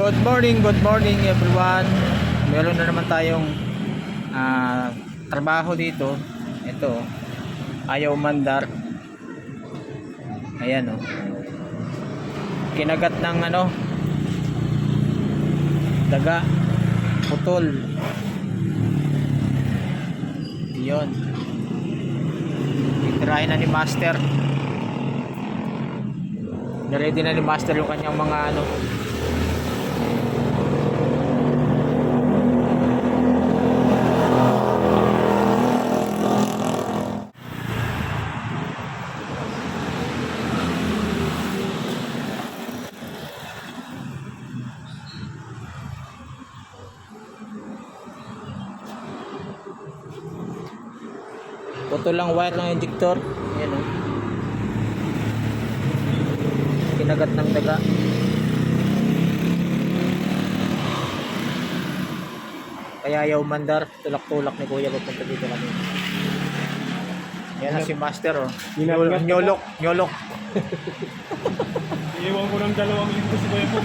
Good morning, good morning everyone. Meron na naman tayong ah, trabaho dito. Ito, ayaw mandar. Ayan oh. Kinagat ng ano, daga, putol. Yun. Titirahin na ni Master. Ready na ni Master yung kanyang mga ano, Putol lang wire ng injector. Ayan o. Kinagat ng daga. Kaya ayaw mandar. Tulak-tulak ni kuya papunta dito kami. Yan na si master oh. Inangat Nyolok, nyolok. Iiwan ko ng dalawang linggo si Kuya po.